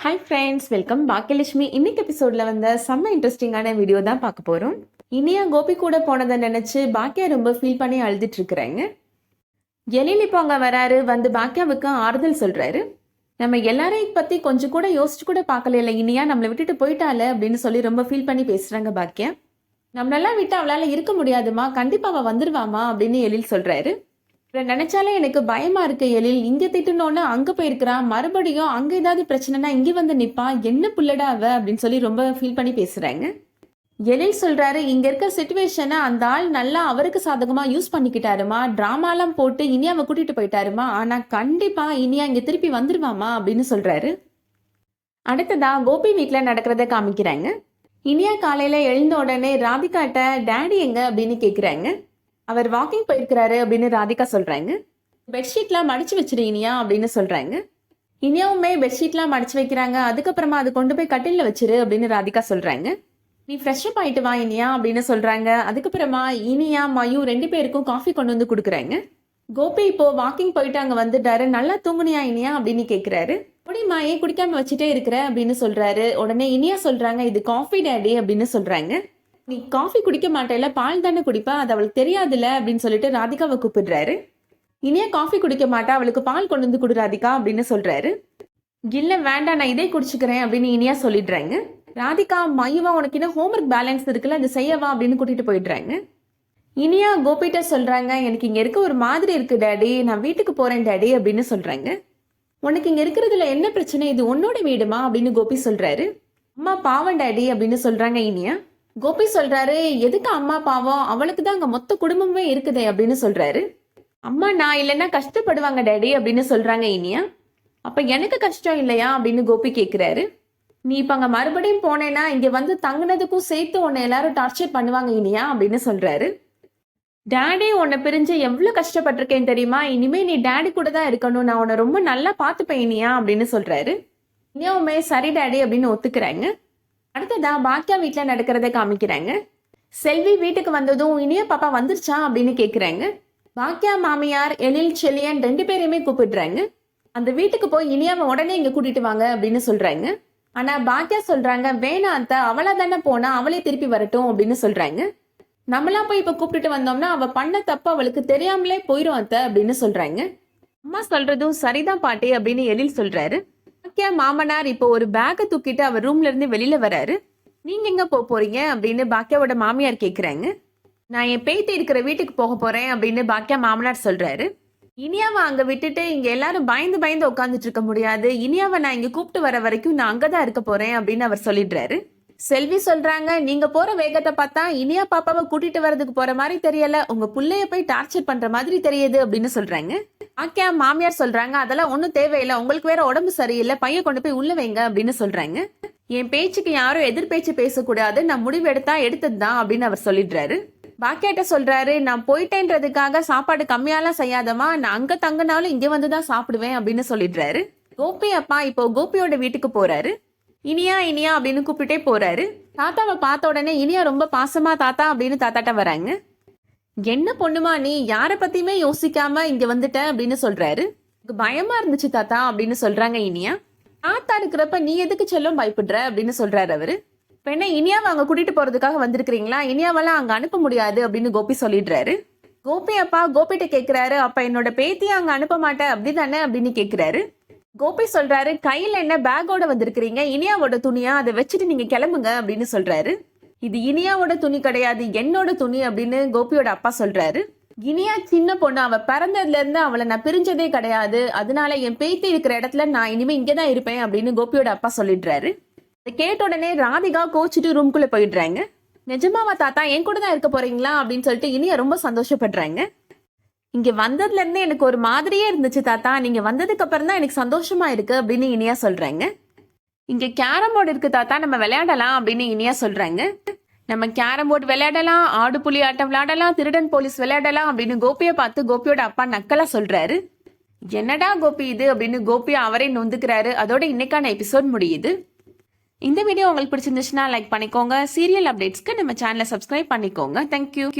Hi friends welcome Baakiyalakshmi இன்னைக்கு எபிசோடில் வந்த செம்ம இன்ட்ரெஸ்டிங்கான வீடியோ தான் பார்க்க போகிறோம் இனியா கோபி கூட போனதை நினச்சி பாக்கியா ரொம்ப ஃபீல் பண்ணி அழுதுட்டு இருக்கிறாங்க. எழில் வராரு வந்து பாக்கியாவுக்கு ஆறுதல் சொல்கிறாரு நம்ம எல்லாரையும் பற்றி கொஞ்சம் கூட யோசிச்சு கூட பார்க்கல இல்லை இனியா நம்மளை விட்டுட்டு போயிட்டால அப்படின்னு சொல்லி ரொம்ப ஃபீல் பண்ணி பேசுகிறாங்க பாக்கியா நம்மளெல்லாம் விட்டு அவளால் இருக்க முடியாதுமா கண்டிப்பாக அவள் வந்துருவாமா அப்படின்னு எழில் சொல்கிறாரு நினைச்சாலே எனக்கு பயமா இருக்கு எழில். இங்க திட்டுனோன்னு அங்க போயிருக்கிறான். மறுபடியும் அங்க ஏதாவது பிரச்சனைனா இங்க வந்து நிப்பா என்ன புள்ளடா அவ? அப்படின்னு சொல்லி ரொம்ப ஃபீல் பண்ணி பேசுறாங்க. எழில் சொல்றாரு இங்க இருக்க சுச்சுவேஷனை அந்த ஆள் நல்லா அவருக்கு சாதகமா யூஸ் பண்ணிக்கிட்டாருமா? டிராமாலாம் போட்டு இனியாவை கூட்டிட்டு போயிட்டாருமா? ஆனா கண்டிப்பா இனியா இங்க திருப்பி வந்துருவாமா? அப்படின்னு சொல்றாரு. அடுத்ததா கோபி வீட்டில் நடக்கிறத காமிக்கிறாங்க. இனியா காலையில எழுந்த உடனே ராதிகாட்ட டேடி எங்க? அப்படின்னு கேக்குறாங்க. அவர் வாக்கிங் போயிருக்கிறாரு அப்படின்னு ராதிகா சொல்றாங்க. பெட்ஷீட்லாம் மடிச்சு வச்சிரு இனியா அப்படின்னு சொல்றாங்க. இனியாவுமே பெட்ஷீட்லாம் மடிச்சு வைக்கிறாங்க. அதுக்கப்புறமா அது கொண்டு போய் கட்டிலில் வச்சிரு அப்படின்னு ராதிகா சொல்றாங்க. நீ ஃப்ரெஷ் அப் ஆயிட்டு வா இனியா அப்படின்னு சொல்றாங்க. அதுக்கப்புறமா இனியா மயு ரெண்டு பேருக்கும் காஃபி கொண்டு வந்து கொடுக்குறாங்க. கோபி இப்போ வாக்கிங் போயிட்டு அங்க வந்துட்டாரு. நல்லா தூங்குனியா இனியா? அப்படின்னு கேக்குறாரு. குடிமா ஏன் குடிக்காம வச்சுட்டே இருக்கிற? அப்படின்னு சொல்றாரு. உடனே இனியா சொல்றாங்க இது காஃபி டேடி அப்படின்னு சொல்றாங்க. நீ காஃபி குடிக்க மாட்டேல பால் தானே குடிப்பா அது அவளுக்கு தெரியாதுல்ல அப்படின்னு சொல்லிட்டு ராதிகாவை கூப்பிடுறாரு. இனியா காஃபி குடிக்க மாட்டா அவளுக்கு பால் கொண்டு வந்து கொடு ராதிகா அப்படின்னு சொல்றாரு. இல்ல வேண்டாம் நான் இதே குடிச்சுக்கிறேன் அப்படின்னு இனியா சொல்லிடுறாங்க. ராதிகா மையவா உனக்கு இன்னும் ஹோம்ஒர்க் பேலன்ஸ் இருக்குல்ல அது செய்யவா அப்படின்னு கூட்டிட்டு போயிடுறாங்க. இனியா கோபிட்ட சொல்றாங்க எனக்கு இங்க இருக்க ஒரு மாதிரி இருக்கு டேடி. நான் வீட்டுக்கு போறேன் டேடி அப்படின்னு சொல்றாங்க. உனக்கு இங்க இருக்கிறதுல என்ன பிரச்சனை? இது உன்னோட வீடுமா? அப்படின்னு கோபி சொல்றாரு. அம்மா பாவம் டேடி அப்படின்னு சொல்றாங்க இனியா. கோபி சொல்றாரு எதுக்கு அம்மா பாவம்? அவளுக்கு தான் அங்க மொத்த குடும்பமே இருக்குதே அப்படின்னு சொல்றாரு. அம்மா நான் இல்லைன்னா கஷ்டப்படுவாங்க டேடி அப்படின்னு சொல்றாங்க இனியா. அப்ப எனக்கு கஷ்டம் இல்லையா? அப்படின்னு கோபி கேக்குறாரு. நீ இப்ப அங்க மறுபடியும் போனேன்னா இங்க வந்து தங்குனதுக்கும் சேர்த்து உன்னை எல்லாரும் டார்ச்சர் பண்ணுவாங்க இனியா அப்படின்னு சொல்றாரு. டேடி உன்னை பிரிஞ்சு எவ்வளவு கஷ்டப்பட்டிருக்கேன் தெரியுமா? இனிமே நீ டேடி கூட தான் இருக்கணும். நான் உன்னை ரொம்ப நல்லா பார்த்துப்பேன் இனியா அப்படின்னு சொல்றாரு. இனியாவுமே சரி டேடி அப்படின்னு ஒத்துக்கிறாங்க. அடுத்ததா பாக்கியா வீட்டில் நடக்கிறத காமிக்கிறாங்க. செல்வி வீட்டுக்கு வந்ததும் இனிய பாப்பா வந்துருச்சா அப்படின்னு கேட்குறாங்க பாக்கியா மாமியார் எழில் செலியன் ரெண்டு பேரையுமே கூப்பிடுறாங்க. அந்த வீட்டுக்கு போய் இனியாவை உடனே இங்கே கூட்டிட்டு வாங்க அப்படின்னு சொல்றாங்க. ஆனா பாக்கியா சொல்றாங்க வேணா அத்தை அவளா தானே போனா அவளே திருப்பி வரட்டும் அப்படின்னு சொல்றாங்க. நம்மளாம் போய் இப்ப கூப்பிட்டுட்டு வந்தோம்னா அவ பண்ண தப்பு அவளுக்கு தெரியாமலே போயிரும் அத்தை அப்படின்னு சொல்றாங்க. அம்மா சொல்றதும் சரிதான் பாட்டி அப்படின்னு எழில் சொல்றாரு. பாக்கியா மாமனார் இப்போ ஒரு பேக்கை தூக்கிட்டு அவர் ரூம்ல இருந்து வெளியில வராரு. நீங்க எங்க போக போறீங்க? அப்படின்னு பாக்கியாவோட மாமியார் கேக்குறாங்க. நான் என் பேத்தி இருக்கிற வீட்டுக்கு போக போறேன் அப்படின்னு பாக்கியா மாமனார் சொல்றாரு. இனியாவை அங்க விட்டுட்டு இங்க எல்லாரும் பயந்து பயந்து உட்காந்துட்டு இருக்க முடியாது. இனியாவை நான் இங்க கூப்பிட்டு வர வரைக்கும் நான் அங்கதான் இருக்க போறேன் அப்படின்னு அவர் சொல்லிடுறாரு. செல்வி சொல்றாங்க நீங்க போற வேகத்தை பார்த்தா இனியா பாப்பாவை கூட்டிட்டு வரதுக்கு போற மாதிரி தெரியல. உங்க புள்ளைய போய் டார்ச்சர் பண்ற மாதிரி தெரியுது அப்படின்னு சொல்றாங்க. ஆக்கியா மாமியார் சொல்றாங்க அதெல்லாம் ஒன்றும் தேவையில்லை. உங்களுக்கு வேற உடம்பு சரியில்லை பையன் கொண்டு போய் உள்ள வைங்க அப்படின்னு சொல்றாங்க. என் பேச்சுக்கு யாரும் எதிர் பேச்சு பேசக்கூடாது. நான் முடிவு எடுத்தா எடுத்தது தான் அப்படின்னு அவர் சொல்லிடுறாரு. பாக்கியாட்ட சொல்றாரு நான் போயிட்டேன்றதுக்காக சாப்பாடு கம்மியாலாம் செய்யாதமா நான் அங்க தங்கினாலும் இங்க வந்து தான் சாப்பிடுவேன் அப்படின்னு சொல்லிடுறாரு. கோபி அப்பா இப்போ கோபியோட வீட்டுக்கு போறாரு. இனியா இனியா அப்படின்னு கூப்பிட்டே போறாரு. தாத்தாவை பார்த்த உடனே இனியா ரொம்ப பாசமா தாத்தா அப்படின்னு தாத்தாட்ட வராங்க. என்ன பொண்ணுமா நீ? யாரை பத்தியுமே யோசிக்காம இங்க வந்துட்ட? அப்படின்னு சொல்றாரு. பயமா இருந்துச்சு தாத்தா அப்படின்னு சொல்றாங்க இனியா. தாத்தா இருக்கிறப்ப நீ எதுக்கு செல்லும் பயப்படுற அப்படின்னு சொல்றாரு அவரு. இப்ப என்ன இனியாவை அங்க கூட்டிட்டு போறதுக்காக வந்திருக்கிறீங்களா? இனியாவெல்லாம் அங்க அனுப்ப முடியாது அப்படின்னு கோபி சொல்லிடுறாரு. கோபி அப்பா கோபிட்ட கேக்குறாரு. அப்ப என்னோட பேத்தியை அங்க அனுப்ப மாட்டேன் அப்படிதானே அப்படின்னு கேக்குறாரு. கோபி சொல்றாரு கையில என்ன பேக்கோட வந்திருக்கிறீங்க? இனியாவோட துணியா? அதை வச்சுட்டு நீங்க கிளம்புங்க அப்படின்னு சொல்றாரு. இது இனியாவோட துணி கிடையாது என்னோட துணி அப்படின்னு கோபியோட அப்பா சொல்றாரு. இனியா சின்ன பொண்ணு அவ பிறந்ததுல இருந்து அவளை நான் பிரிஞ்சதே கிடையாது. அதனால என் பேத்தி இருக்கிற இடத்துல நான் இனிமே இங்கதான் இருப்பேன் அப்படின்னு கோபியோட அப்பா சொல்லிடுறாரு. இதை கேட்ட உடனே ராதிகா கோச்சிட்டு ரூம்குள்ள போயிடுறாங்க. நிஜமாவா தாத்தா என் கூட தான் இருக்க போறீங்களா? அப்படின்னு சொல்லிட்டு இனியா ரொம்ப சந்தோஷப்படுறாங்க. இங்க வந்ததுல இருந்து எனக்கு ஒரு மாதிரியே இருந்துச்சு தாத்தா. நீங்க வந்ததுக்கு அப்புறம் தான் எனக்கு சந்தோஷமா இருக்கு அப்படின்னு இனியா சொல்றாங்க. இங்க கேரம் போர்டு இருக்கு தாத்தா நம்ம விளையாடலாம் அப்படின்னு இனியா சொல்றாங்க. நம்ம கேரம் போர்டு விளையாடலாம் ஆடு புலி ஆட்டம் விளையாடலாம் திருடன் போலீஸ் விளையாடலாம் அப்படின்னு கோபியை பார்த்து கோபியோட அப்பா நக்கலா சொல்றாரு. என்னடா கோபி இது அப்படின்னு கோபி அவரே நொந்துக்கிறாரு. அதோட இன்னைக்கான எபிசோட் முடியுது. இந்த வீடியோ உங்களுக்கு பிடிச்சிருந்துச்சுன்னா லைக் பண்ணிக்கோங்க. சீரியல் அப்டேட்ஸ்க்கு நம்ம சேனலை சப்ஸ்கிரைப் பண்ணிக்கோங்க. தேங்க்யூ